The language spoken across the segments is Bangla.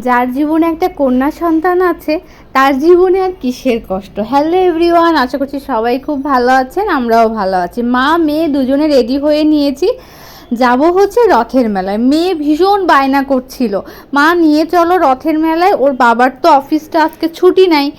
যার জীবনে একটা কন্যা সন্তান আছে, তার জীবনে আর কিসের কষ্ট? হ্যালো এভরিওয়ান আশা করছি সবাই খুব ভালো আছেন, আমরাও ভালো আছি। মা, মেয়ে দুজনে রেডি হয়ে নিয়েছি। যাব হচ্ছে রথের মেলায়। মেয়ে ভীষণ বায়না করছিল। মা, নিয়ে চলো রথের মেলায়। ওর বাবার তো অফিসটা আজকে ছুটি নাই।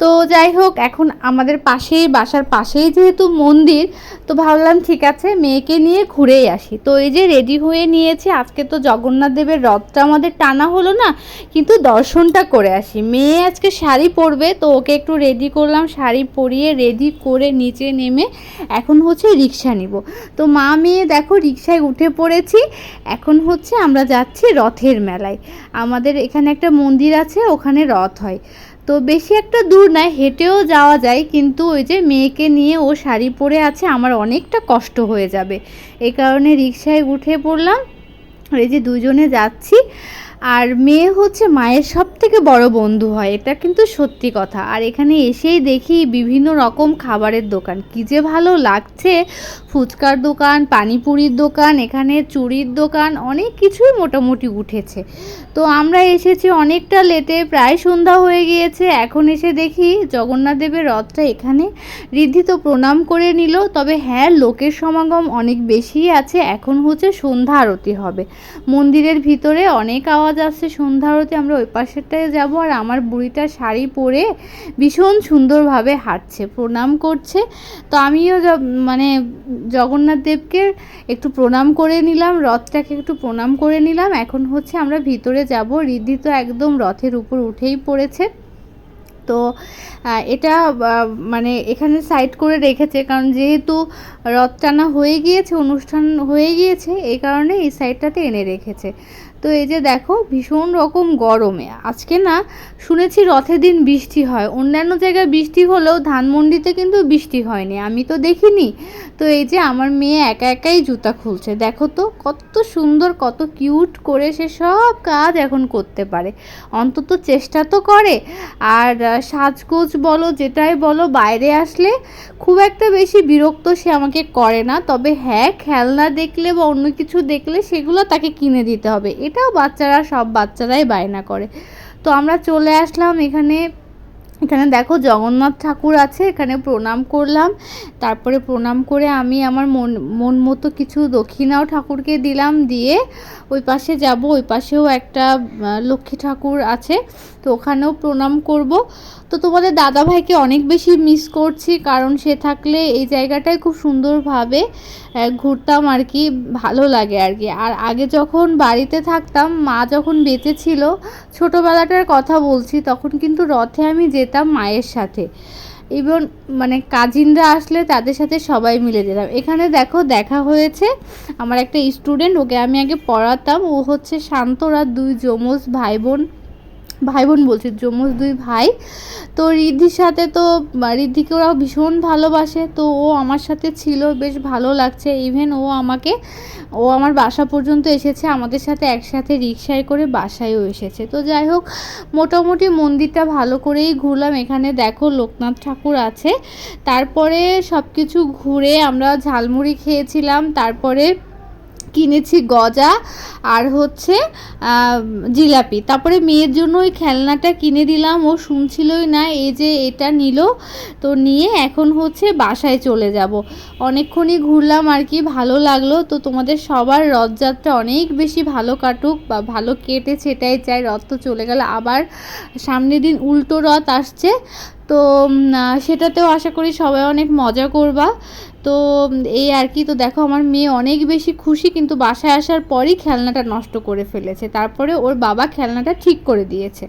তো যাই হোক, এখন আমাদের পাশেই, বাসার পাশেই যেহেতু মন্দির, তো ভাবলাম ঠিক আছে, মেয়েকে নিয়ে ঘুরেই আসি। তো এই যে রেডি হয়ে নিয়েছি, আজকে তো জগন্নাথ দেবের রথটা আমাদের টানা হলো না, কিন্তু দর্শনটা করে আসি। মেয়ে আজকে শাড়ি পরবে, তো ওকে একটু রেডি করলাম, শাড়ি পরিয়ে রেডি করে নিচে নেমে এখন হচ্ছে রিক্সা নিব। তো মা, মেয়ে, দেখো রিক্সায় উঠে পড়েছি, এখন হচ্ছে আমরা যাচ্ছি রথের মেলায়। আমাদের এখানে একটা মন্দির আছে, ওখানে রথ হয়। তো বেশি একটা দূর নয়, হেঁটেও যাওয়া যায়, কিন্তু ওই যে মেয়েকে নিয়ে ও শাড়ি পরে আছে, আমার অনেকটা কষ্ট হয়ে যাবে। এই কারণে রিক্সায় উঠে পড়লাম। এই যে দুজনে যাচ্ছি। আর মেয়ে হচ্ছে মায়ের সব থেকে বড় বন্ধু হয়, এটা কিন্তু সত্যি কথা। আর এখানে এসেই দেখি বিভিন্ন রকম খাবারের দোকান। কী যে ভালো লাগছে, ফুচকার দোকান, পানিপুরির দোকান, এখানে চুড়ির দোকান, অনেক কিছুই মোটামুটি উঠেছে। তো আমরা এসেছি অনেকটা লেটে প্রায় সন্ধ্যা হয়ে গিয়েছে, এখন এসে দেখি জগন্নাথ দেবের রথটা এখানে। ঋদ্ধি তো প্রণাম করে নিল, তবে হ্যাঁ লোকের সমাগম অনেক বেশি আছে, এখন হচ্ছে সন্ধ্যা আরতি হবে। মন্দিরের ভিতরে অনেক আওয়াজ আসছে সন্ধ্যা আরতি আমরা ওই পাশেরটায় যাব আর আমার বুড়িটা শাড়ি পরে ভীষণ সুন্দরভাবে হাঁটছে, প্রণাম করছে। তো আমিও মানে জগন্নাথ দেবকে একটু প্রণাম করে নিলাম, রথটাকে একটু প্রণাম করে নিলাম। এখন হচ্ছে আমরা ভিতরে যাব ঋদ্ধি তো একদম রথের উপর উঠেই পড়েছে। তো এটা মানে এখানে সাইড করে রেখেছে, কারণ যেহেতু রথ টানা হয়ে গিয়েছে, অনুষ্ঠান হয়ে গিয়েছে, এই কারণে এই সাইডটাতে এনে রেখেছে। তো এই যে দেখো, ভীষণ রকম গরমে। আজকে না শুনেছি রথের দিন বৃষ্টি হয়। অন্যান্য জায়গায় বৃষ্টি হলেও ধানমন্ডিতে কিন্তু বৃষ্টি হয়নি। আমি তো দেখিনি। তো এই যে আমার মেয়ে একা একাই জুতা খুলছে। দেখো তো, কত সুন্দর, কত কিউট করে সে সব কাজ এখন করতে পারে। অন্তত চেষ্টা তো করে। আর সাজগোজ বলো, যেটাই বলো, বাইরে আসলে খুব একটা বেশি বিরক্ত সে আমাকে করে না। তবে হ্যাঁ খেলনা দেখলে বা অন্য কিছু দেখলে সেগুলো তাকে কিনে দিতে হবে। এটাও বাচ্চারা সব বাচ্চারাই বায়না করে। তো আমরা চলে আসলাম এখানে এখানে দেখো জগন্নাথ ঠাকুর আছে, এখানে প্রণাম করলাম। তারপরে প্রণাম করে আমি আমার মন মন মতো কিছু দক্ষিণাও ঠাকুরকে দিলাম, দিয়ে ওই পাশে যাব, ওই পাশেও একটা লক্ষ্মী ঠাকুর আছে, তো ওখানেও প্রণাম করব। তো তোমাদের দাদা ভাইকে অনেক বেশি মিস করছি, কারণ সে থাকলে এই জায়গাটায় খুব সুন্দরভাবে ঘুরতাম আর কি, ভালো লাগে আর কি। আর আগে যখন বাড়িতে থাকতাম, মা যখন বেঁচে ছিল, ছোটোবেলাটার কথা বলছি, তখন কিন্তু রথে আমি যেতাম মায়ের সাথে। ইভন মানে কাজিনরা আসলে তাদের সাথে সবাই মিলে যেতাম। এখানে দেখো দেখা হয়েছে আমার একটা স্টুডেন্ট ওকে আমি আগে পড়াতাম। ও হচ্ছে শান্তরা, দুই যমজ ভাই বোন ভাই বোন বলছি, যমজ দুই ভাই। তো রিদ্ধির সাথে তো রিদ্ধিকে ওরা ভীষণ ভালোবাসে, তো ও আমার সাথে ছিল, বেশ ভালো লাগছে। ইভেন ও আমাকে, ও আমার বাসা পর্যন্ত এসেছে, আমাদের সাথে একসাথে রিক্সায় করে বাসায়ও এসেছে। তো যাই হোক, মোটামুটি মন্দিরটা ভালো করেই ঘুরলাম। এখানে দেখো লোকনাথ ঠাকুর আছে। তারপরে সব কিছু ঘুরে আমরা ঝালমুড়ি খেয়েছিলাম। তারপরে কিনেছি গজা আর হচ্ছে জিলাপি। তারপরে মেয়ের জন্য ওই খেলনাটা কিনে দিলাম, ও শুনছিলই না, এই যে এটা নিল, তো নিয়ে এখন হচ্ছে বাসায় চলে যাব। অনেকক্ষণই ঘুরলাম আর কি, ভালো লাগল। তো তোমাদের সবার রথযাত্রা অনেক বেশি ভালো কাটুক বা ভালো কেটেছে এটাই চাই। রথ তো চলে গেল, আবার সামনের দিন উল্টো রথ আসছে। তো সেটাতেও আশা করি সবাই অনেক মজা করবা। তো এই আর কি, তো দেখো আমার মেয়ে অনেক বেশি খুশি, কিন্তু বাসায় আসার পরই খেলনাটা নষ্ট করে ফেলেছে। তারপরে ওর বাবা খেলনাটা ঠিক করে দিয়েছে।